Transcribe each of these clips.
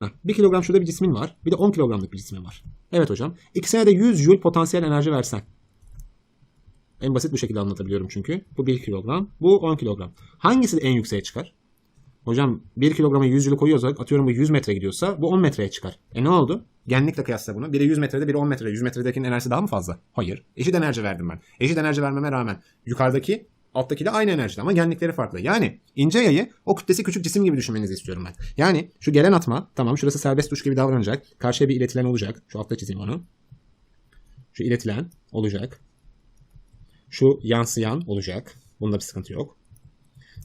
Heh, 1 kilogram şurada bir cismin var. Bir de 10 kilogramlık bir cismin var. Evet hocam. İkisine de 100 joule potansiyel enerji versen. En basit bu şekilde anlatabiliyorum çünkü. Bu 1 kilogram. Bu 10 kilogram. Hangisi en yükseğe çıkar? Hocam 1 kilograma 100 joule koyuyorsak atıyorum bu 100 metre gidiyorsa bu 10 metreye çıkar. E ne oldu? Genlikle kıyasla bunu. Biri 100 metrede biri 10 metrede. 100 metredekinin enerjisi daha mı fazla? Hayır. Eşit enerji verdim ben. Eşit enerji vermeme rağmen yukarıdaki alttaki de aynı enerjide ama genlikleri farklı. Yani ince yayı o kütlesi küçük cisim gibi düşünmenizi istiyorum ben. Yani şu gelen atma tamam şurası serbest uç gibi davranacak. Karşıya bir iletilen olacak. Şu altta çizeyim onu. Şu iletilen olacak. Şu yansıyan olacak. Bunda bir sıkıntı yok.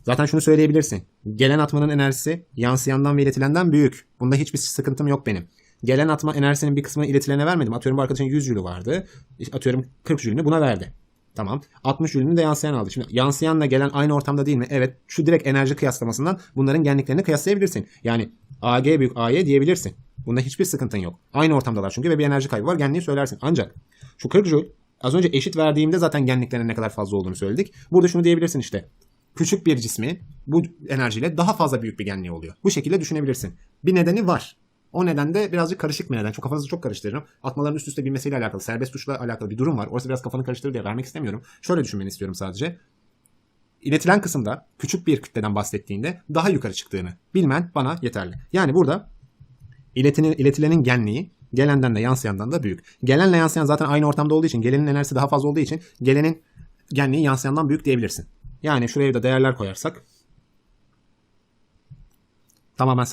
Zaten şunu söyleyebilirsin. Gelen atmanın enerjisi yansıyandan ve iletilenden büyük. Bunda hiçbir sıkıntım yok benim. Gelen atma enerjisinin bir kısmını iletilene vermedim. Atıyorum bu arkadaşın 100 jülü vardı. Atıyorum 40 jülünü buna verdi. Tamam. 60 jülünü de yansıyan aldı. Şimdi yansıyanla gelen aynı ortamda değil mi? Evet. Şu direkt enerji kıyaslamasından bunların genliklerini kıyaslayabilirsin. Yani AG büyük AY diyebilirsin. Bunda hiçbir sıkıntın yok. Aynı ortamdalar çünkü ve bir enerji kaybı var. Genliği söylersin. Ancak şu 40 jül az önce eşit verdiğimde zaten genliklerinin ne kadar fazla olduğunu söyledik. Burada şunu diyebilirsin işte küçük bir cismi bu enerjiyle daha fazla büyük bir genliği oluyor. Bu şekilde düşünebilirsin. Bir nedeni var. O neden de birazcık karışık bir neden. Çok kafanızı çok karıştırırım. Atmaların üst üste binmesiyle alakalı, serbest tuşla alakalı bir durum var. Orası biraz kafanı karıştırır diye vermek istemiyorum. Şöyle düşünmeni istiyorum sadece. İletilen kısımda küçük bir kütleden bahsettiğinde daha yukarı çıktığını bilmen bana yeterli. Yani burada iletinin, iletilenin genliği gelenden de yansıyandan da büyük. Gelenle yansıyan zaten aynı ortamda olduğu için gelenin enerjisi daha fazla olduğu için gelenin genliği yansıyandan büyük diyebilirsin. Yani şuraya da değerler koyarsak tamamen